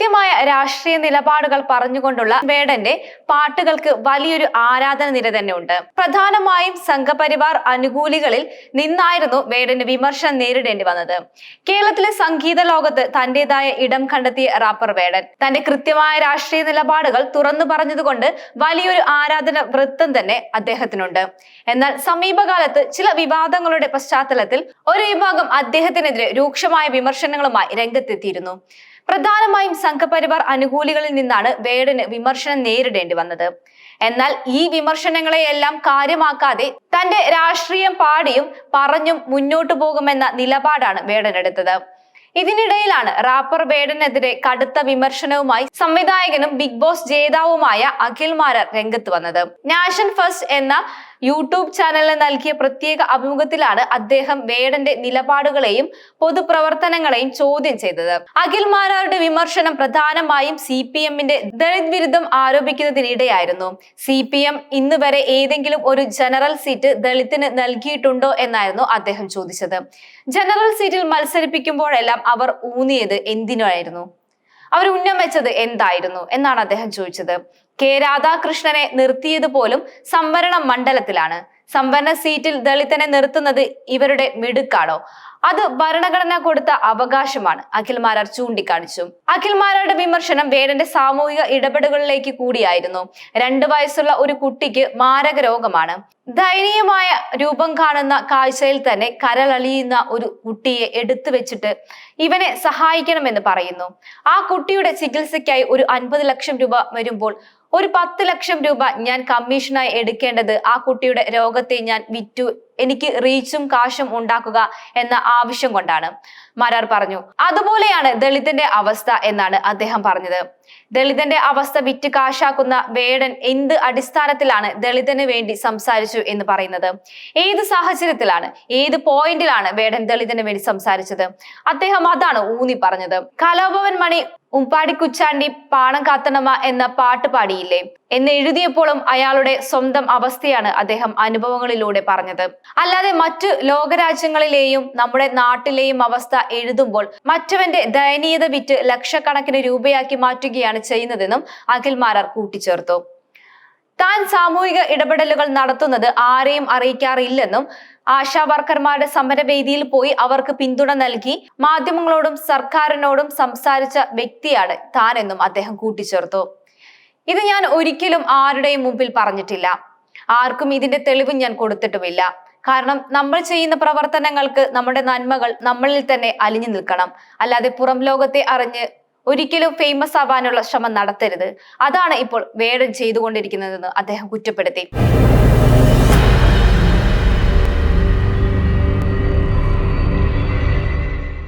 കൃത്യമായ രാഷ്ട്രീയ നിലപാടുകൾ പറഞ്ഞുകൊണ്ടുള്ള വേടന്റെ പാട്ടുകൾക്ക് വലിയൊരു ആരാധന നിര തന്നെ ഉണ്ട് പ്രധാനമായും സംഘപരിവാർ അനുകൂലികളിൽ നിന്നായിരുന്നു വേടന് വിമർശനം നേരിടേണ്ടി വന്നത്. കേരളത്തിലെ സംഗീത ലോകത്ത് തന്റേതായ ഇടം കണ്ടെത്തിയ റാപ്പർ വേടൻ. തന്റെ കൃത്യമായ രാഷ്ട്രീയ നിലപാടുകൾ തുറന്നു പറഞ്ഞതുകൊണ്ട് വലിയൊരു ആരാധന വൃത്തം തന്നെ അദ്ദേഹത്തിനുണ്ട്. എന്നാൽ സമീപകാലത്ത് ചില വിവാദങ്ങളുടെ പശ്ചാത്തലത്തിൽ ഒരു വിഭാഗം അദ്ദേഹത്തിനെതിരെ രൂക്ഷമായ വിമർശനങ്ങളുമായി രംഗത്തെത്തിയിരുന്നു. പ്രധാനമായും സംഘപരിവാർ അനുകൂലികളിൽ നിന്നാണ് വേടന് വിമർശനം നേരിടേണ്ടി വന്നത്. എന്നാൽ ഈ വിമർശനങ്ങളെയെല്ലാം കാര്യമാക്കാതെ തന്റെ രാഷ്ട്രീയം പാടിയും പറഞ്ഞും മുന്നോട്ടു പോകുമെന്ന നിലപാടാണ് വേടൻ എടുത്തത്. ഇതിനിടയിലാണ് റാപ്പർ ബേഡനെതിരെ കടുത്ത വിമർശനവുമായി സംവിധായകനും ബിഗ് ബോസ് ജേതാവുമായ അഖിൽ മാരർ രംഗത്ത് വന്നത്. നാഷൻ ഫസ്റ്റ് എന്ന യൂട്യൂബ് ചാനലിന് നൽകിയ പ്രത്യേക അഭിമുഖത്തിലാണ് അദ്ദേഹം വേടന്റെ നിലപാടുകളെയും പൊതുപ്രവർത്തനങ്ങളെയും ചോദ്യം ചെയ്തത്. അഖിൽ മാരാരുടെ വിമർശനം പ്രധാനമായും സി പി എമ്മിന്റെ ദളിത് വിരുദ്ധം ആരോപിക്കുന്നതിനിടെയായിരുന്നു. സി പി എം ഇന്ന് വരെ ഏതെങ്കിലും ഒരു ജനറൽ സീറ്റ് ദളിത്തിന് നൽകിയിട്ടുണ്ടോ എന്നായിരുന്നു അദ്ദേഹം ചോദിച്ചത്. ജനറൽ സീറ്റിൽ മത്സരിപ്പിക്കുമ്പോഴെല്ലാം അവർ ഊന്നിയത് എന്തിനായിരുന്നു? അവർ ഉന്നം വെച്ചത് എന്തായിരുന്നു? എന്നാണ് അദ്ദേഹം ചോദിച്ചത്. കെ. രാധാകൃഷ്ണനെ നിർത്തിയത് പോലും സംവരണ മണ്ഡലത്തിലാണ്. സംവരണ സീറ്റിൽ ദളിതനെ നിർത്തുന്നത് ഇവരുടെ മിടുക്കാണോ? അത് ഭരണഘടന കൊടുത്ത അവകാശമാണ്. അഖിൽ മാരാർ ചൂണ്ടിക്കാണിച്ചു. അഖിൽ മാരാരുടെ വിമർശനം വേടന്റെ സാമൂഹിക ഇടപെടലുകളിലേക്ക് കൂടിയായിരുന്നു. രണ്ടു വയസ്സുള്ള ഒരു കുട്ടിക്ക് മാരക രോഗമാണ്. ദയനീയമായ രൂപം കാണുന്ന കാഴ്ചയിൽ തന്നെ കരളളിയുന്ന ഒരു കുട്ടിയെ എടുത്തു വെച്ചിട്ട് ഇവനെ സഹായിക്കണമെന്ന് പറയുന്നു. ആ കുട്ടിയുടെ ചികിത്സയ്ക്കായി ഒരു അൻപത് ലക്ഷം രൂപ വരുമ്പോൾ ഒരു പത്ത് ലക്ഷം രൂപ ഞാൻ കമ്മീഷനായി എടുക്കേണ്ടത് ആ കുട്ടിയുടെ രോഗത്തെ ഞാൻ വിറ്റു. എനിക്ക് റീച്ചും കാശും ഉണ്ടാക്കുക എന്ന ആവശ്യം കൊണ്ടാണ്. മരാർ പറഞ്ഞു അതുപോലെയാണ് ദളിതന്റെ അവസ്ഥ എന്നാണ് അദ്ദേഹം പറഞ്ഞത്. ദളിതന്റെ അവസ്ഥ വിറ്റ് കാശാക്കുന്ന വേടൻ എന്ത് അടിസ്ഥാനത്തിലാണ് ദളിതന് വേണ്ടി സംസാരിച്ചു എന്ന് പറയുന്നത്? ഏത് സാഹചര്യത്തിലാണ് ഏത് പോയിന്റിലാണ് വേടൻ ദളിതന് വേണ്ടി സംസാരിച്ചത്? അദ്ദേഹം അതാണ് ഊന്നി പറഞ്ഞത്. കലാഭവൻ മണി ഉമ്പാടിക്കുച്ചാണ്ടി പാണം കാത്തണമ എന്ന പാട്ട് പാടിയില്ലേ? എന്ന് എഴുതിയപ്പോഴും അയാളുടെ സ്വന്തം അവസ്ഥയാണ് അദ്ദേഹം അനുഭവങ്ങളിലൂടെ പറഞ്ഞത്. അല്ലാതെ മറ്റു ലോകരാജ്യങ്ങളിലെയും നമ്മുടെ നാട്ടിലെയും അവസ്ഥ എഴുതുമ്പോൾ മറ്റവന്റെ ദയനീയത വിറ്റ് ലക്ഷക്കണക്കിന് രൂപയാക്കി മാറ്റുകയാണ് ചെയ്യുന്നതെന്നും അഖിൽ മാരാർ കൂട്ടിച്ചേർത്തു. താൻ സാമൂഹിക ഇടപെടലുകൾ നടത്തുന്നത് ആരെയും അറിയിക്കാറില്ലെന്നും ആശാ വർക്കർമാരുടെ സമരവേദിയിൽ പോയി അവർക്ക് പിന്തുണ നൽകി മാധ്യമങ്ങളോടും സർക്കാരിനോടും സംസാരിച്ച വ്യക്തിയാണ് താനെന്നും അദ്ദേഹം കൂട്ടിച്ചേർത്തു. ഇത് ഞാൻ ഒരിക്കലും ആരുടെയും മുമ്പിൽ പറഞ്ഞിട്ടില്ല. ആർക്കും ഇതിന്റെ തെളിവ് ഞാൻ കൊടുത്തിട്ടുമില്ല. കാരണം നമ്മൾ ചെയ്യുന്ന പ്രവർത്തനങ്ങൾക്ക് നമ്മുടെ നന്മകൾ നമ്മളിൽ തന്നെ അലിഞ്ഞു നിൽക്കണം. അല്ലാതെ പുറം ലോകത്തെ അറിഞ്ഞ് ഒരിക്കലും ഫേമസ് ആവാനുള്ള ശ്രമം നടത്തരുത്. അതാണ് ഇപ്പോൾ വേടൻ ചെയ്തുകൊണ്ടിരിക്കുന്നതെന്ന് അദ്ദേഹം കുറ്റപ്പെടുത്തി.